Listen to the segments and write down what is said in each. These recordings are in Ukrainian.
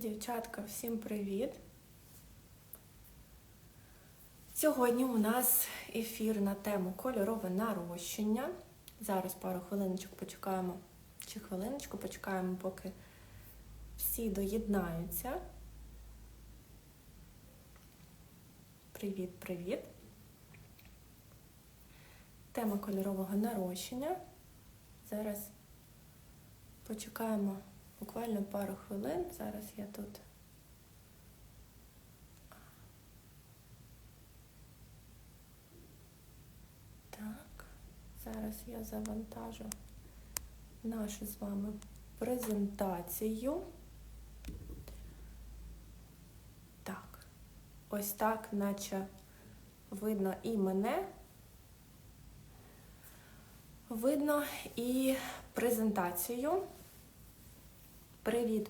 Дівчатка, всім привіт! Сьогодні у нас ефір на тему кольорове нарощення. Зараз пару хвилиночок почекаємо, чи хвилиночку почекаємо, поки всі доєднаються. Привіт, привіт! Тема кольорового нарощення. Зараз почекаємо буквально пару хвилин. Зараз я тут. Так, зараз я завантажу нашу з вами презентацію. Так, ось так, наче видно і мене. Видно і презентацію. Привіт,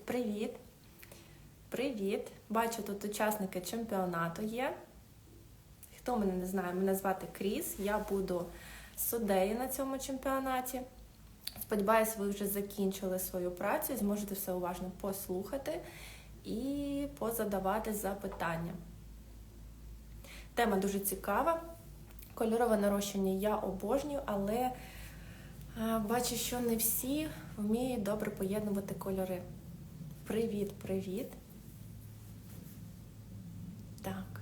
привіт. Бачу, тут учасники чемпіонату є. Хто мене не знає, мене звати Кріс. Я буду суддею на цьому чемпіонаті. Сподіваюсь, ви вже закінчили свою працю, зможете все уважно послухати і позадавати запитання. Тема дуже цікава. Кольорове нарощення я обожнюю, але Бачу, що не всі вміють добре поєднувати кольори. Привіт, привіт. Так,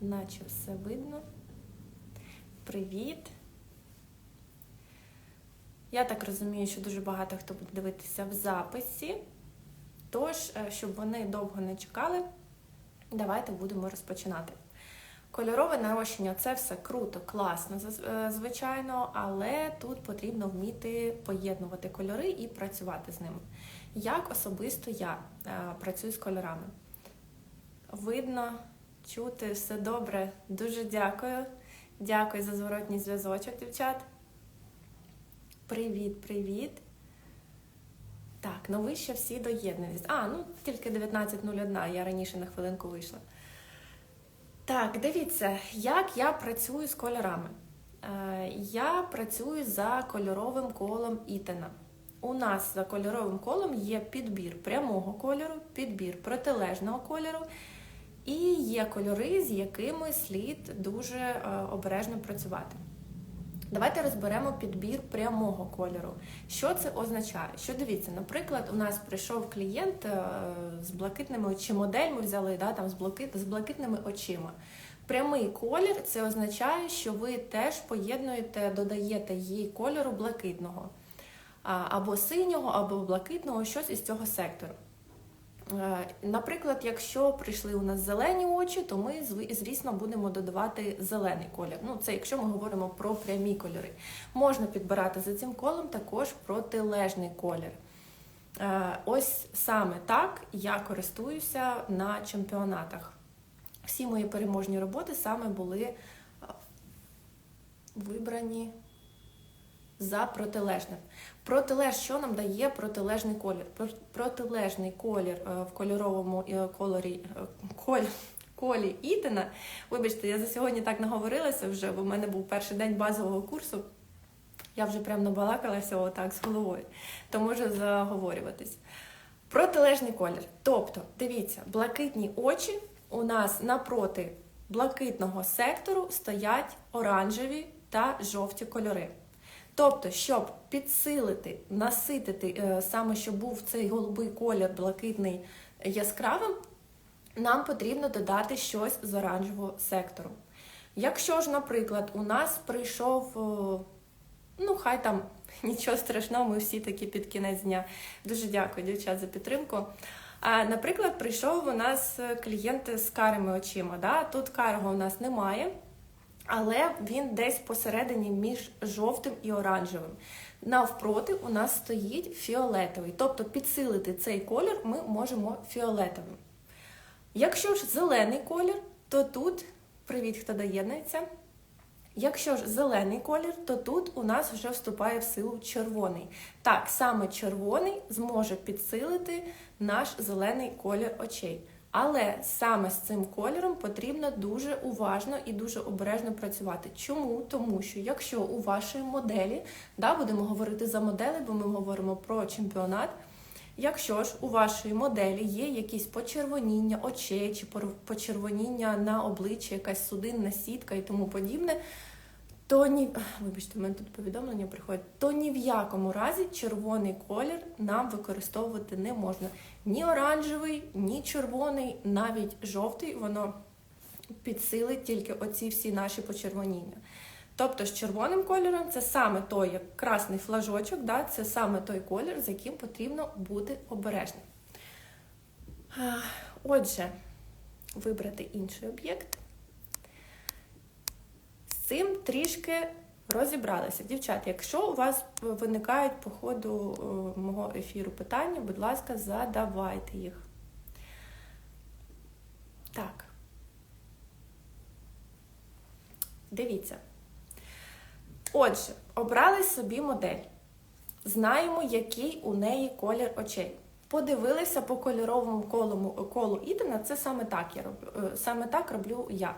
наче все видно. Привіт. Я так розумію, що дуже багато хто буде дивитися в записі. Тож, е, щоб вони довго не чекали, давайте будемо розпочинати. Кольорове нарощення це все круто, класно, е, звичайно, але тут потрібно вміти поєднувати кольори і працювати з ними. Як особисто я е, працюю з кольорами? Видно, чути, все добре. Дуже дякую. Дякую за зворотній зв'язочок, дівчат. Привіт, привіт. Так, ну ви ще всі доєднуєтесь. А, ну тільки 19.01, я раніше на хвилинку вийшла. Так, дивіться, як я працюю з кольорами. Е, я працюю за кольоровим колом Ітена. У нас за кольоровим колом є підбір прямого кольору, підбір протилежного кольору, і є кольори, з якими слід дуже е, обережно працювати. Давайте розберемо підбір прямого кольору. Що це означає? Що дивіться, наприклад, у нас прийшов клієнт е, з блакитними очима, модель ми взяли да, там, з, блакит, з блакитними очима. Прямий колір це означає, що ви теж поєднуєте, додаєте їй кольору блакитного, або синього, або блакитного, щось із цього сектору. Е, наприклад, якщо прийшли у нас зелені очі, то ми, звісно, будемо додавати зелений колір. Ну, це якщо ми говоримо про прямі кольори. Можна підбирати за цим колом також протилежний колір. Е, ось саме так я користуюся на чемпіонатах. Всі мої переможні роботи саме були е, вибрані за протилежним. Протилеж, що нам дає протилежний колір? Протилежний колір е, в кольоровому е, кольорі коль, колі Ітена. Вибачте, я за сьогодні так наговорилася вже, бо в мене був перший день базового курсу. Я вже прям набалакалася отак з головою, то можу заговорюватись. Протилежний колір. Тобто, дивіться, блакитні очі у нас напроти блакитного сектору стоять оранжеві та жовті кольори. Тобто, щоб підсилити, наситити, е, саме щоб був цей голубий колір блакитний яскравим, нам потрібно додати щось з оранжевого сектору. Якщо ж, наприклад, у нас прийшов, ну, хай там нічого страшного, ми всі такі під кінець дня. Дуже дякую, дівчат, за підтримку. А, Наприклад, прийшов у нас клієнт з карими очима. Да? Тут карого у нас немає але він десь посередині між жовтим і оранжевим. Навпроти у нас стоїть фіолетовий. Тобто підсилити цей колір ми можемо фіолетовим. Якщо ж зелений колір, то тут, привіт, хто доєднується. Якщо ж зелений колір, то тут у нас вже вступає в силу червоний. Так, саме червоний зможе підсилити наш зелений колір очей. Але саме з цим кольором потрібно дуже уважно і дуже обережно працювати. Чому? Тому що якщо у вашої моделі, да, будемо говорити за модели, бо ми говоримо про чемпіонат. Якщо ж у вашої моделі є якісь почервоніння очей чи почервоніння на обличчі, якась судинна сітка і тому подібне, то ні, вибачте, в мене тут повідомлення приходить, то ні в якому разі червоний колір нам використовувати не можна. Ні оранжевий, ні червоний, навіть жовтий, воно підсилить тільки оці всі наші почервоніння. Тобто з червоним кольором це саме той як красний флажочок, да, це саме той колір, з яким потрібно бути обережним. Отже, вибрати інший об'єкт. З цим трішки розібралися. Дівчата, якщо у вас виникають по ходу е, мого ефіру питання, будь ласка, задавайте їх. Так. Дивіться. Отже, обрали собі модель. Знаємо, який у неї колір очей. Подивилися по кольоровому колу, колу Ідена, це саме так я роблю, е, саме так роблю я.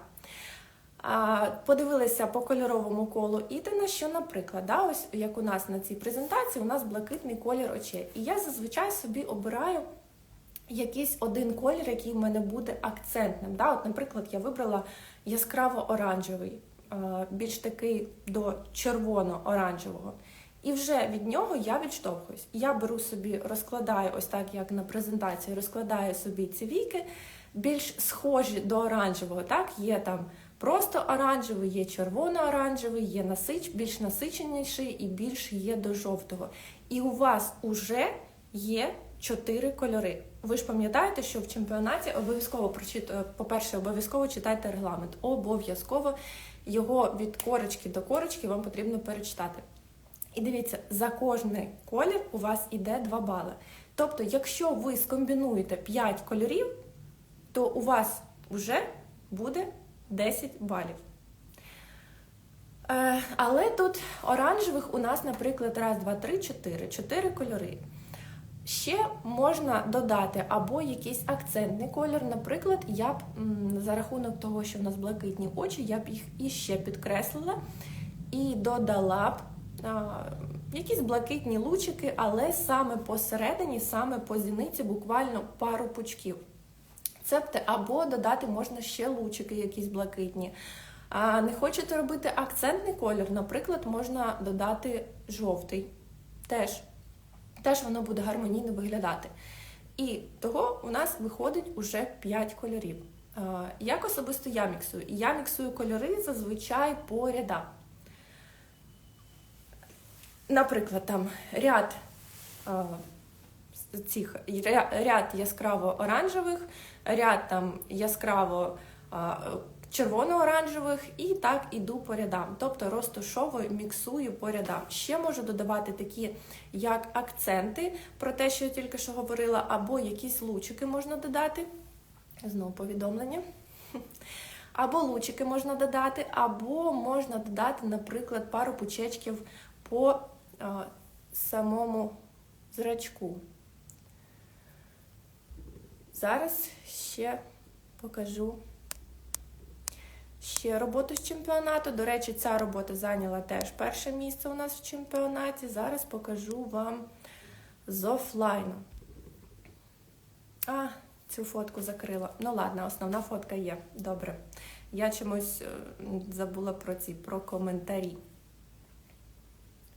Подивилися по кольоровому колу Ідена, що, наприклад, да, ось як у нас на цій презентації, у нас блакитний колір очей. І я зазвичай собі обираю якийсь один колір, який в мене буде акцентним. Да? От, наприклад, я вибрала яскраво-оранжевий, більш такий до червоно-оранжевого. І вже від нього я відштовхуюсь. Я беру собі, розкладаю, ось так, як на презентації, розкладаю собі ці віки, більш схожі до оранжевого. Так, є там просто оранжевий, є червоно-оранжевий, є насич, більш насиченіший і більш є до жовтого. І у вас уже є чотири кольори. Ви ж пам'ятаєте, що в чемпіонаті обов'язково прочит... по-перше, обов'язково читайте регламент. Обов'язково його від корочки до корочки вам потрібно перечитати. І дивіться, за кожний колір у вас іде 2 бали. Тобто, якщо ви скомбінуєте 5 кольорів, то у вас вже буде 10 балів. Е, але тут оранжевих у нас, наприклад, раз, два, три, чотири. Чотири кольори. Ще можна додати або якийсь акцентний колір. Наприклад, я б за рахунок того, що в нас блакитні очі, я б їх іще підкреслила і додала б а, якісь блакитні лучики, але саме посередині, саме по зіниці, буквально пару пучків. Цебто, або додати можна ще лучики, якісь блакитні. А не хочете робити акцентний колір, наприклад, можна додати жовтий. Теж, Теж воно буде гармонійно виглядати. І того у нас виходить уже 5 кольорів. Як особисто я міксую? Я міксую кольори зазвичай по рядам. Наприклад, там ряд цих ряд яскраво оранжевих, ряд там яскраво червоно-оранжевих, і так іду по рядам. Тобто розташовую, міксую по рядам. Ще можу додавати такі, як акценти, про те, що я тільки що говорила, або якісь лучики можна додати. Знову повідомлення. Або лучики можна додати, або можна додати, наприклад, пару пучечків по а, самому зрачку. Зараз ще покажу ще роботу з чемпіонату. До речі, ця робота зайняла теж перше місце у нас в чемпіонаті. Зараз покажу вам з офлайну. А, цю фотку закрила. Ну ладно, основна фотка є. Добре. Я чомусь е, забула про ці про коментарі.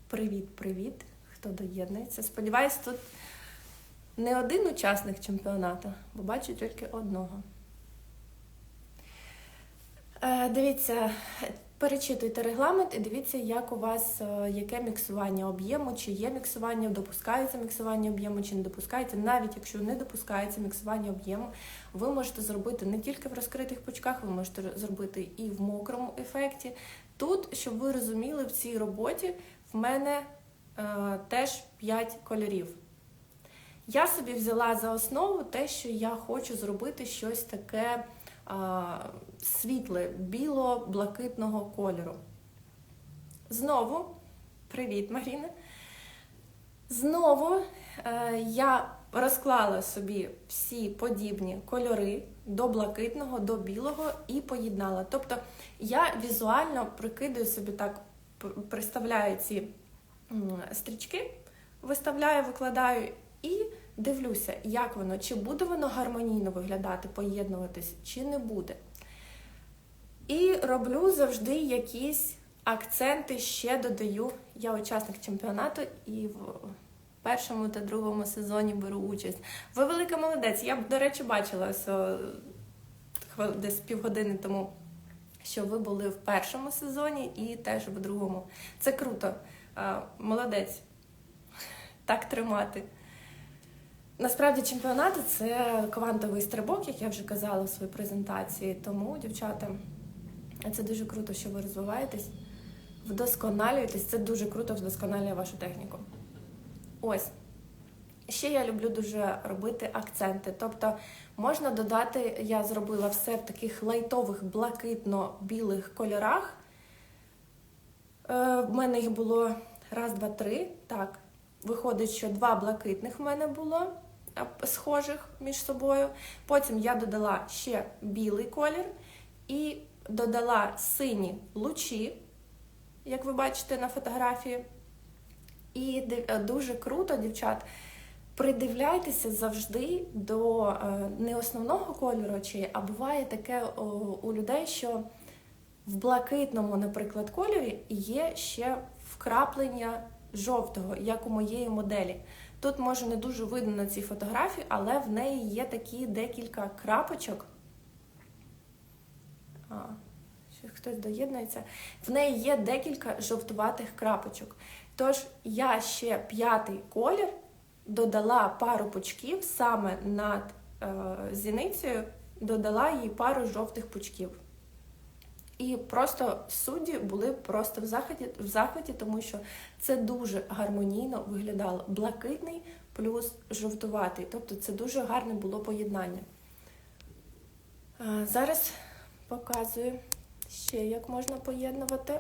Привіт, привіт, хто доєднується. Сподіваюсь, тут не один учасник чемпіонату, бо бачу тільки одного. Е, Дивіться, перечитуйте регламент і дивіться, як у вас е, яке міксування об'єму, чи є міксування, допускається міксування об'єму, чи не допускається. Навіть якщо не допускається міксування об'єму, ви можете зробити не тільки в розкритих пучках, ви можете зробити і в мокрому ефекті. Тут, щоб ви розуміли, в цій роботі в мене е, теж 5 кольорів. Я собі взяла за основу те, що я хочу зробити щось таке а, світле, біло-блакитного кольору. Знову, привіт, Маріна. Знову е, я розклала собі всі подібні кольори до блакитного, до білого і поєднала. Тобто я візуально прикидаю собі так, представляю ці стрічки, виставляю, викладаю і дивлюся, як воно, чи буде воно гармонійно виглядати, поєднуватись, чи не буде. І роблю завжди якісь акценти, ще додаю. Я учасник чемпіонату і в першому та другому сезоні беру участь. Ви велика молодець. Я, до речі, бачила десь півгодини тому, що ви були в першому сезоні і теж в другому. Це круто. Молодець. Так тримати. Насправді чемпіонати це квантовий стрибок, як я вже казала в своїй презентації. Тому, дівчата, це дуже круто, що ви розвиваєтесь, вдосконалюєтесь. Це дуже круто вдосконалює вашу техніку. Ось. Ще я люблю дуже робити акценти. Тобто можна додати, я зробила все в таких лайтових блакитно-білих кольорах. Е, в мене їх було раз, два, три. Так, виходить, що два блакитних в мене було схожих між собою. Потім я додала ще білий колір і додала сині лучі, як ви бачите на фотографії. І е, дуже круто, дівчат. Придивляйтеся завжди до е, не основного кольору очей, а буває таке у людей, що в блакитному, наприклад, кольорі є ще вкраплення жовтого, як у моєї моделі. Тут може не дуже видно на цій фотографії, але в неї є такі декілька крапочок. А, ще хтось доєднується. В неї є декілька жовтуватих крапочок. Тож я ще п'ятий колір додала пару пучків саме над е, зіницею, додала їй пару жовтих пучків. І просто судді були просто в захваті, в захваті, тому що це дуже гармонійно виглядало. Блакитний плюс жовтуватий. Тобто це дуже гарне було поєднання. Зараз показую ще, як можна поєднувати.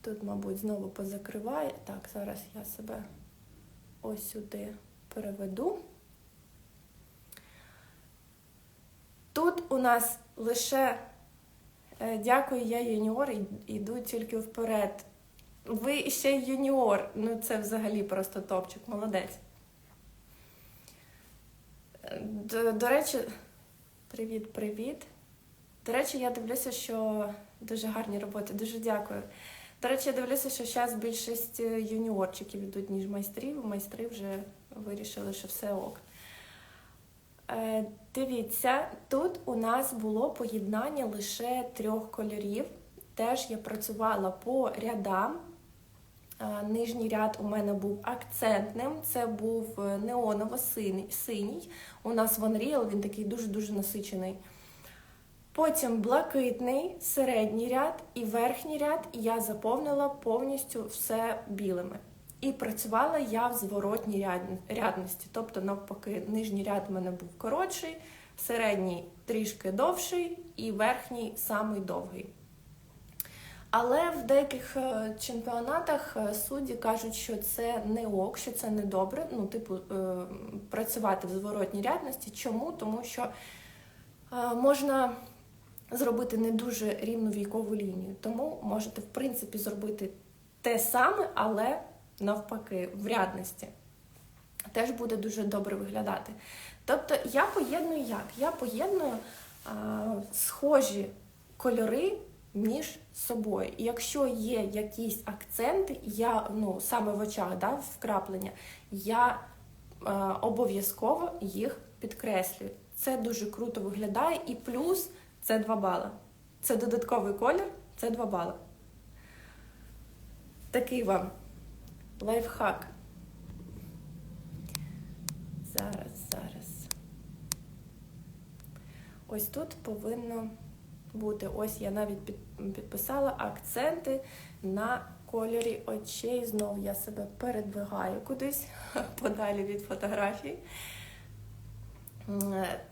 Тут, мабуть, знову позакриває. Так, зараз я себе ось сюди переведу. Тут у нас лише е, дякую, я юніор, і йду тільки вперед. Ви ще юніор. Ну це взагалі просто топчик, молодець. До, до речі, привіт, привіт. До речі, я дивлюся, що дуже гарні роботи, дуже дякую. До речі, я дивлюся, що зараз більшість е, юніорчиків йдуть, ніж майстрів. Майстри вже вирішили, що все ок. Е, Дивіться, тут у нас було поєднання лише трьох кольорів. Теж я працювала по рядам. Е, Нижній ряд у мене був акцентним, це був е, неоново-синій. У нас в Unreal він такий дуже-дуже насичений. Потім блакитний, середній ряд і верхній ряд я заповнила повністю все білими. І працювала я в зворотній рядності. Тобто, навпаки, нижній ряд у мене був коротший, середній трішки довший і верхній самий довгий. Але в деяких е, чемпіонатах е, судді кажуть, що це не ок, що це не добре. Ну, типу, е, працювати в зворотній рядності. Чому? Тому що можна зробити не дуже рівну війкову лінію. Тому можете, в принципі, зробити те саме, але навпаки, в рядності. Теж буде дуже добре виглядати. Тобто я поєдную як? Я поєдную а, схожі кольори між собою. І якщо є якісь акценти, я ну, саме в очах да, вкраплення, я обов'язково їх підкреслюю. Це дуже круто виглядає, і плюс це 2 бали. Це додатковий колір, це 2 бали. Такий вам лайфхак. Зараз, зараз. Ось тут повинно бути. Ось я навіть підписала акценти на кольорі очей. Знову я себе передвигаю кудись подалі від фотографій.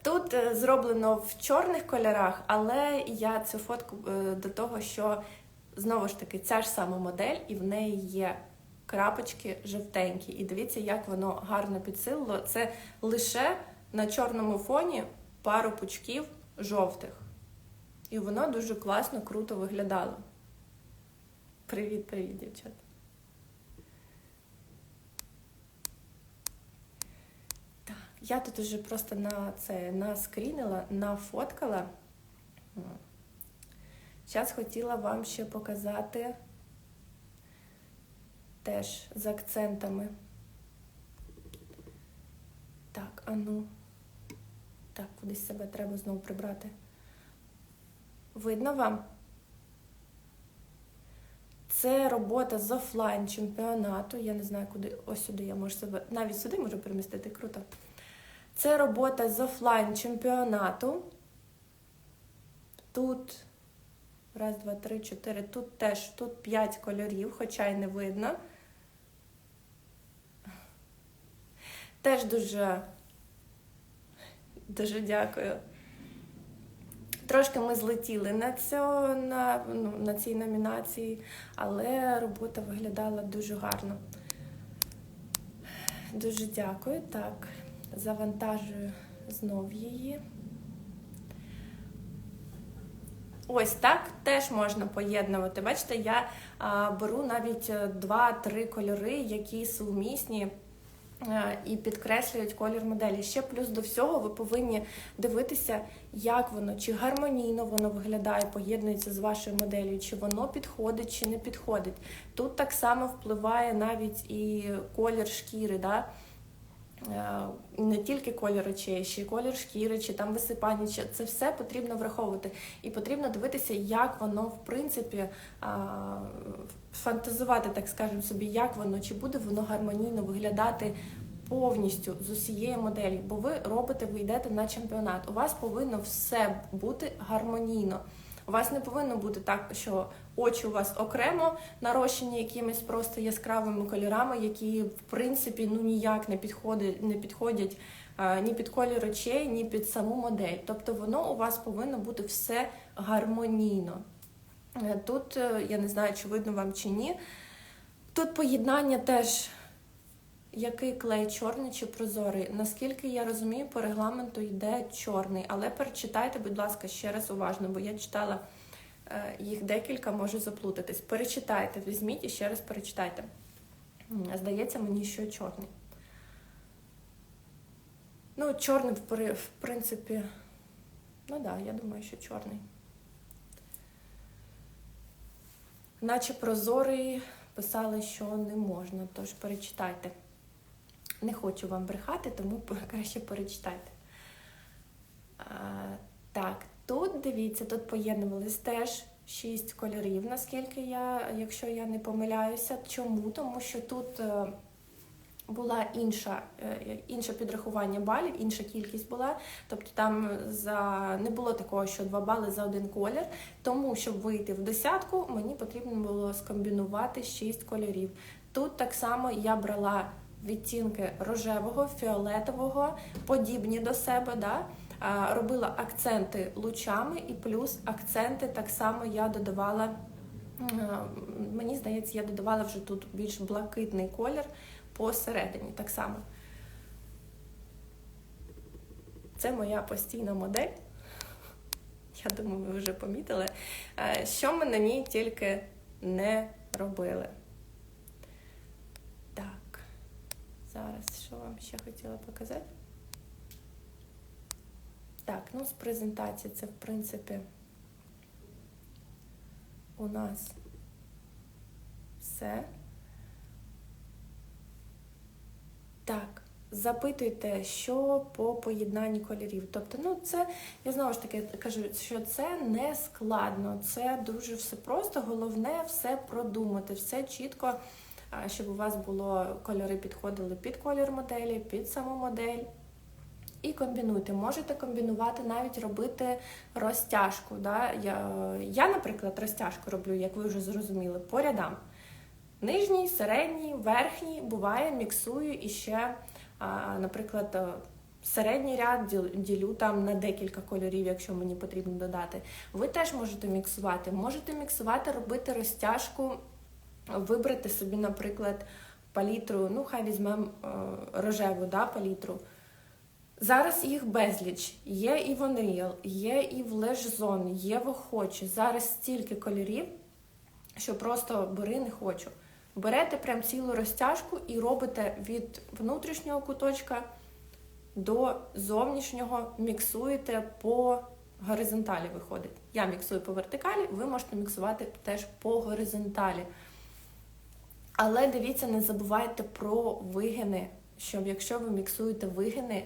Тут е, зроблено в чорних кольорах, але я цю фотку е, до того, що знову ж таки ця ж сама модель, і в неї є крапочки жовтенькі. І дивіться, як воно гарно підсилило. Це лише на чорному фоні пару пучків жовтих. І воно дуже класно, круто виглядало. Привіт, привіт, дівчата. Я тут уже просто на це наскрінила, нафоткала. Зараз хотіла вам ще показати теж з акцентами. Так, а ну. Так, кудись себе треба знову прибрати. Видно вам? Це робота з офлайн чемпіонату. Я не знаю, куди. Ось сюди я можу себе. Навіть сюди можу перемістити. Круто. Це робота з офлайн чемпіонату. Тут. Раз, два, три, чотири. Тут теж тут п'ять кольорів, хоча й не видно. Теж дуже, дуже дякую. Трошки ми злетіли на цьо, на, ну, на цій номінації, але робота виглядала дуже гарно. Дуже дякую. Так, завантажую знов її. Ось так теж можна поєднувати. Бачите, я а, беру навіть 2-3 кольори, які сумісні. Е, і підкреслюють колір моделі. Ще плюс до всього ви повинні дивитися, як воно, чи гармонійно воно виглядає, поєднується з вашою моделлю, чи воно підходить, чи не підходить. Тут так само впливає навіть і колір шкіри. Да? Е, не тільки колір очей, ще й колір шкіри, чи там висипання, це все потрібно враховувати. І потрібно дивитися, як воно в принципі фантазувати, так скажемо собі, як воно, чи буде воно гармонійно виглядати повністю з усієї моделі. Бо ви робите, ви йдете на чемпіонат. У вас повинно все бути гармонійно. У вас не повинно бути так, що очі у вас окремо нарощені якимись просто яскравими кольорами, які в принципі ну ніяк не підходять, не підходять а, ні під колір очей, ні під саму модель. Тобто воно у вас повинно бути все гармонійно. Е, тут е, я не знаю, чи видно вам чи ні. Тут поєднання теж. Який клей чорний чи прозорий? Наскільки я розумію, по регламенту йде чорний, але перечитайте, будь ласка, ще раз уважно, бо я читала е, їх декілька, можу заплутатись. Перечитайте, візьміть і ще раз перечитайте. Здається, мені що чорний. Ну, чорний, в принципі, ну так, да, я думаю, що чорний. Наче прозорий писали, що не можна, тож перечитайте. Не хочу вам брехати, тому краще перечитайте. А, Так, тут дивіться, тут поєднувались теж шість кольорів, наскільки я, якщо я не помиляюся. Чому? Тому що тут е, була інша, е, інше підрахування балів, інша кількість була. Тобто там за не було такого, що два бали за один колір. Тому, щоб вийти в десятку, мені потрібно було скомбінувати шість кольорів. Тут так само я брала відтінки рожевого, фіолетового, подібні до себе. Да? Робила акценти лучами, і плюс акценти так само я додавала. Мені здається, я додавала вже тут більш блакитний колір посередині так само. Це моя постійна модель. Я думаю, ви вже помітили, що ми на ній тільки не робили. Так, Зараз що вам ще хотіла показати? Так, ну з презентації це, в принципі, у нас все. Так, запитуйте, що по поєднанні кольорів. Тобто, ну, це, я знову ж таки кажу, що це не складно, це дуже все просто, головне все продумати, все чітко щоб у вас було кольори підходили під колір моделі, під саму модель. І комбінуйте. Можете комбінувати, навіть робити розтяжку. Да? Я, я, наприклад, розтяжку роблю, як ви вже зрозуміли, по рядам. Нижній, середній, верхній, буває, міксую і ще, наприклад, середній ряд ділю там на декілька кольорів, якщо мені потрібно додати. Ви теж можете міксувати. Можете міксувати, робити розтяжку вибрати собі, наприклад, палітру, ну, хай візьмемо е, рожеву да, палітру. Зараз їх безліч. Є і в Unreal, є і в Zone, є в охочі. Зараз стільки кольорів, що просто бери не хочу. Берете прям цілу розтяжку і робите від внутрішнього куточка до зовнішнього міксуєте по горизонталі виходить. Я міксую по вертикалі, ви можете міксувати теж по горизонталі. Але дивіться, не забувайте про вигини, щоб якщо ви міксуєте вигини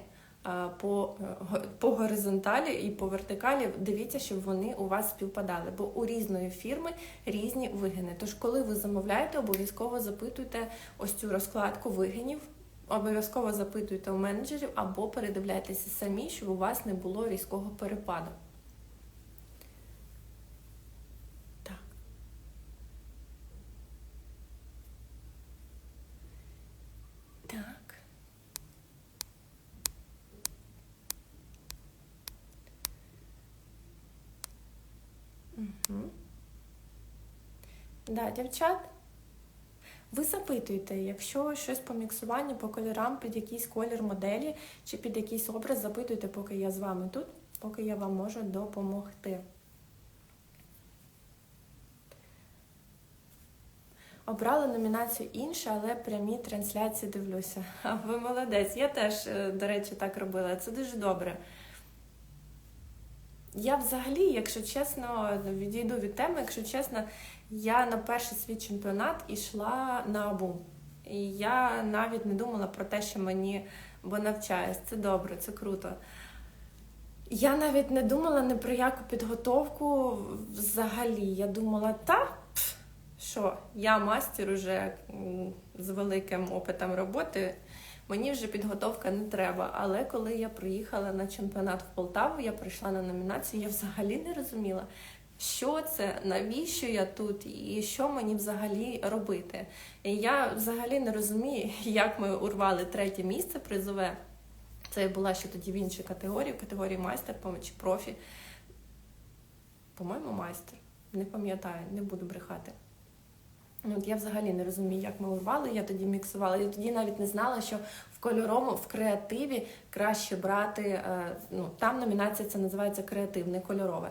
по, е, по горизонталі і по вертикалі, дивіться, щоб вони у вас співпадали, бо у різної фірми різні вигини. Тож, коли ви замовляєте, обов'язково запитуйте ось цю розкладку вигинів. Обов'язково запитуйте у менеджерів або передивляйтеся самі, щоб у вас не було різкого перепаду. Так. Так. Угу. Да, дівчат. Ви запитуйте, якщо щось по міксуванню, по кольорам, під якийсь колір моделі чи під якийсь образ, запитуйте, поки я з вами тут, поки я вам можу допомогти. Обрала номінацію інша, але прямі трансляції дивлюся. А ви молодець. Я теж, е, до речі, так робила. Це дуже добре. Я взагалі, якщо чесно, відійду від теми, якщо чесно, я на перший свій чемпіонат ішла на АБУ. І я навіть не думала про те, що мені бо навчаюсь. Це добре, це круто. Я навіть не думала ні про яку підготовку взагалі. Я думала, та що я мастер уже з великим опитом роботи. Мені вже підготовка не треба. Але коли я приїхала на чемпіонат в Полтаву, я прийшла на номінацію, я взагалі не розуміла, що це, навіщо я тут і що мені взагалі робити. І я взагалі не розумію, як ми урвали третє місце призове. Це була ще тоді в іншій категорії, в категорії майстер чи профі. По-моєму, майстер. Не пам'ятаю, не буду брехати. Ну, От я взагалі не розумію, як ми урвали. Я тоді міксувала. Я тоді навіть не знала, що в кольоровому, в креативі краще брати. е, Ну там номінація це називається креативне кольорове.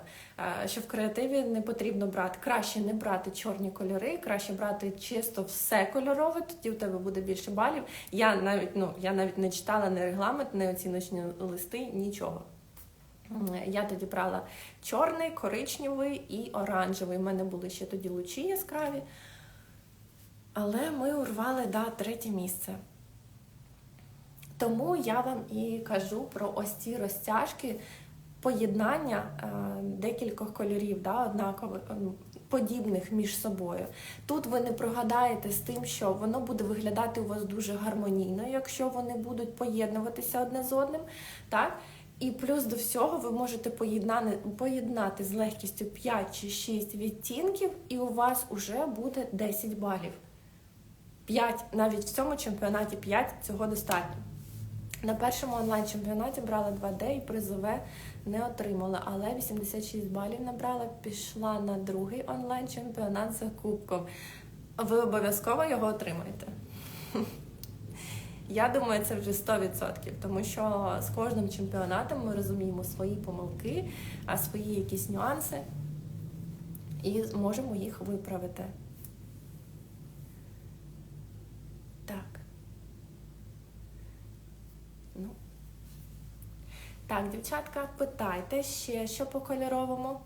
Е, Що в креативі не потрібно брати, краще не брати чорні кольори, краще брати чисто все кольорове. Тоді у тебе буде більше балів. Я навіть ну я навіть не читала не регламент, не оціночні листи, нічого. Я тоді брала чорний, коричневий і оранжевий. У мене були ще тоді лучі яскраві. Але ми урвали да, третє місце. Тому я вам і кажу про ось ці розтяжки, поєднання е, декількох кольорів, да, однакових, ем, подібних між собою. Тут ви не прогадаєте з тим, що воно буде виглядати у вас дуже гармонійно, якщо вони будуть поєднуватися одне з одним. Так? І плюс до всього ви можете поєднати, поєднати з легкістю 5 чи 6 відтінків, і у вас вже буде 10 балів. 5, навіть в цьому чемпіонаті 5 цього достатньо. На першому онлайн-чемпіонаті брала 2D і призове не отримала, але 86 балів набрала, пішла на другий онлайн-чемпіонат за кубком. Ви обов'язково його отримаєте. Я думаю, це вже 100%, тому що з кожним чемпіонатом ми розуміємо свої помилки, а свої якісь нюанси і можемо їх виправити. Так. Ну. Так, дівчатка, питайте ще, що по кольоровому.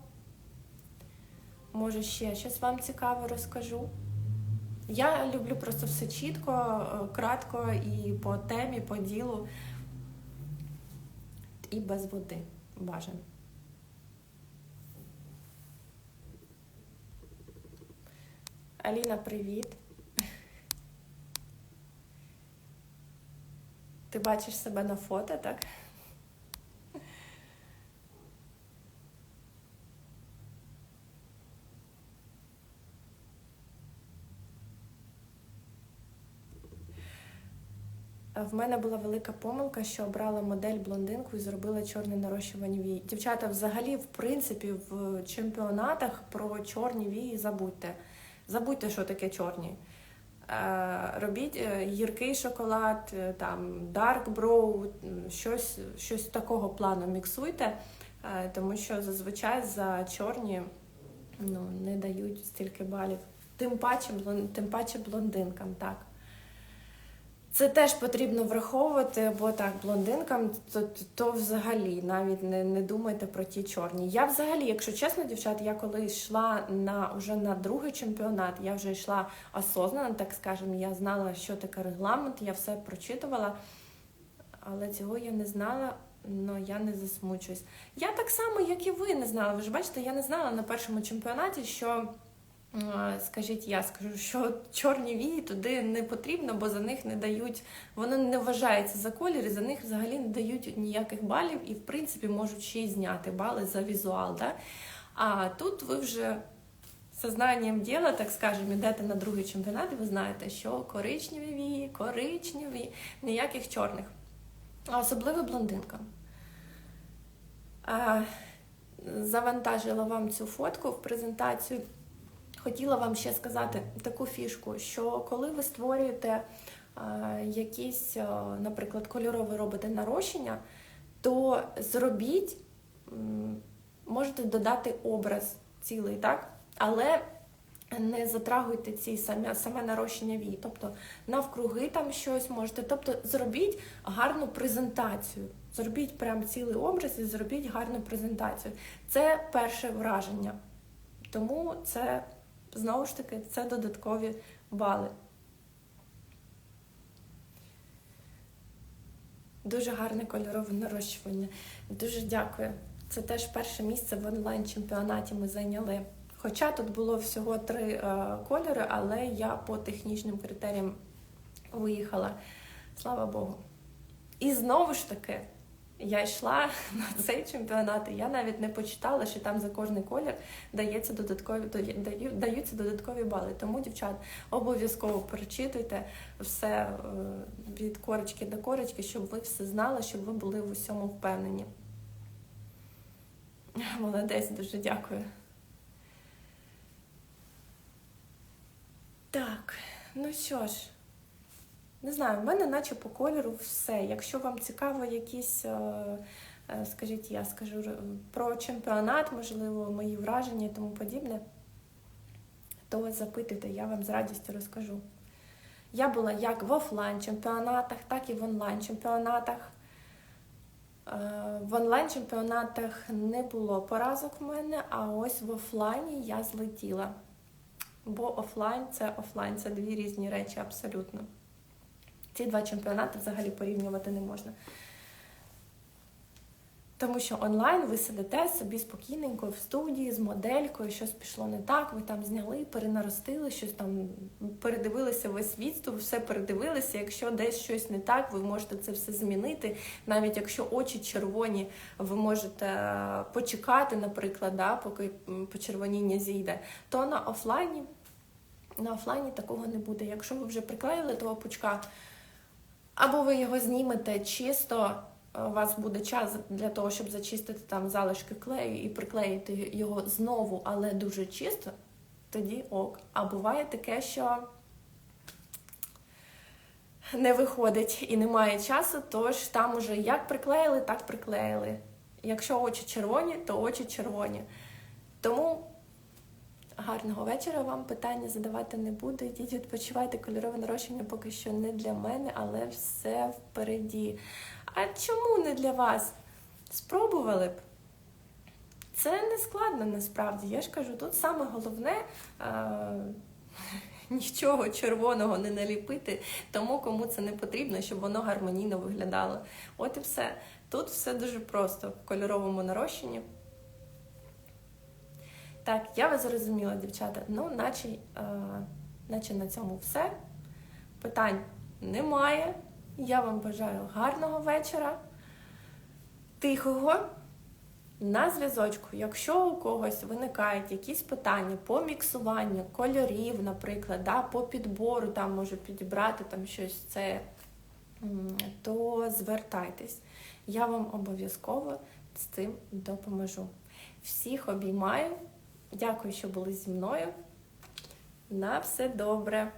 Може, ще щось вам цікаве розкажу. Я люблю просто все чітко, е, кратко і по темі, по ділу. І без води бажано. Аліна, привіт. Ти бачиш себе на фото, так? В мене була велика помилка, що обрала модель блондинку і зробила чорне нарощування вії. Дівчата, взагалі, в принципі, в чемпіонатах про чорні вії забудьте. Забудьте, що таке чорні. Е, Робіть е, гіркий шоколад, е, там dark brow, щось, щось такого плану міксуйте, тому що зазвичай за чорні ну, не дають стільки балів. Тим паче, тим паче блондинкам, так. Це теж потрібно враховувати, бо так, блондинкам то, то взагалі навіть не, не думайте про ті чорні. Я взагалі, якщо чесно, дівчат, я коли йшла на вже на другий чемпіонат, я вже йшла осознанно, так скажемо, я знала, що таке регламент, я все прочитувала, але цього я не знала. Ну, я не засмучуюсь. Я так само, як і ви не знала. Ви ж бачите, я не знала на першому чемпіонаті, що Скажіть, я скажу, що чорні вії туди не потрібно, бо за них не дають, воно не вважається за колір, і за них взагалі не дають ніяких балів і, в принципі, можуть ще й зняти бали за візуал. Да? А тут ви вже сознанием діла, так скажемо, йдете на другий чемпіонат, і ви знаєте, що коричневі вії, коричневі, ніяких чорних. А особливо блондинкам. А, Завантажила вам цю фотку в презентацію. Хотіла вам ще сказати таку фішку, що коли ви створюєте е, якісь, е, наприклад, кольорове робите нарощення, то зробіть, можете додати образ цілий, так? Але не затрагуйте ці саме, саме нарощення вій. Тобто навкруги там щось можете. Тобто зробіть гарну презентацію. Зробіть прям цілий образ і зробіть гарну презентацію. Це перше враження. Тому це знову ж таки це додаткові бали. Дуже гарне кольорове нарощування. Дуже дякую. Це теж перше місце в онлайн-чемпіонаті ми зайняли. Хоча тут було всього три е, кольори, але я по технічним критеріям виїхала. Слава Богу. І знову ж таки, я йшла на цей чемпіонат, і я навіть не почитала, що там за кожний колір дається додаткові даються додаткові бали. Тому, дівчат, обов'язково перечитуйте все е, від корочки до корочки, щоб ви все знали, щоб ви були в усьому впевнені. Молодець, дуже дякую. Так, ну що ж. Не знаю, в мене наче по кольору все. Якщо вам цікаво якісь, е, е, скажіть, я скажу про чемпіонат, можливо, мої враження і тому подібне, то запитуйте, я вам з радістю розкажу. Я була як в офлайн-чемпіонатах, так і в онлайн-чемпіонатах. Е, в онлайн-чемпіонатах не було поразок в мене, а ось в офлайні я злетіла. Бо офлайн це офлайн, це дві різні речі абсолютно. Ці два чемпіонати взагалі порівнювати не можна. Тому що онлайн ви сидите собі спокійненько в студії з моделькою, щось пішло не так, ви там зняли, перенаростили, щось там передивилися весь відступ, все передивилися. Якщо десь щось не так, ви можете це все змінити. Навіть якщо очі червоні, ви можете почекати, наприклад, да, поки почервоніння зійде, то на офлайні, на офлайні такого не буде. Якщо ви вже приклеїли того пучка. Або ви його знімете чисто, у вас буде час для того, щоб зачистити там залишки клею і приклеїти його знову, але дуже чисто, тоді ок. А буває таке, що не виходить і немає часу, тож там уже як приклеїли, так приклеїли. Якщо очі червоні, то очі червоні. Тому Гарного вечора вам питання задавати не буду. Йдіть, відпочивайте кольорове нарощення поки що не для мене, але все впереді. А чому не для вас? Спробували б. Це не складно насправді. Я ж кажу, тут саме головне а, нічого червоного не наліпити тому, кому це не потрібно, щоб воно гармонійно виглядало. От і все. Тут все дуже просто в кольоровому нарощенні. Так, я вас зрозуміла, дівчата. Ну, наче, е, наче на цьому все. Питань немає. Я вам бажаю гарного вечора, тихого. На зв'язочку, якщо у когось виникають якісь питання по міксуванню кольорів, наприклад, да, по підбору, там може підібрати там щось це, то звертайтесь. Я вам обов'язково з цим допоможу. Всіх обіймаю. Дякую, що були зі мною. На все добре!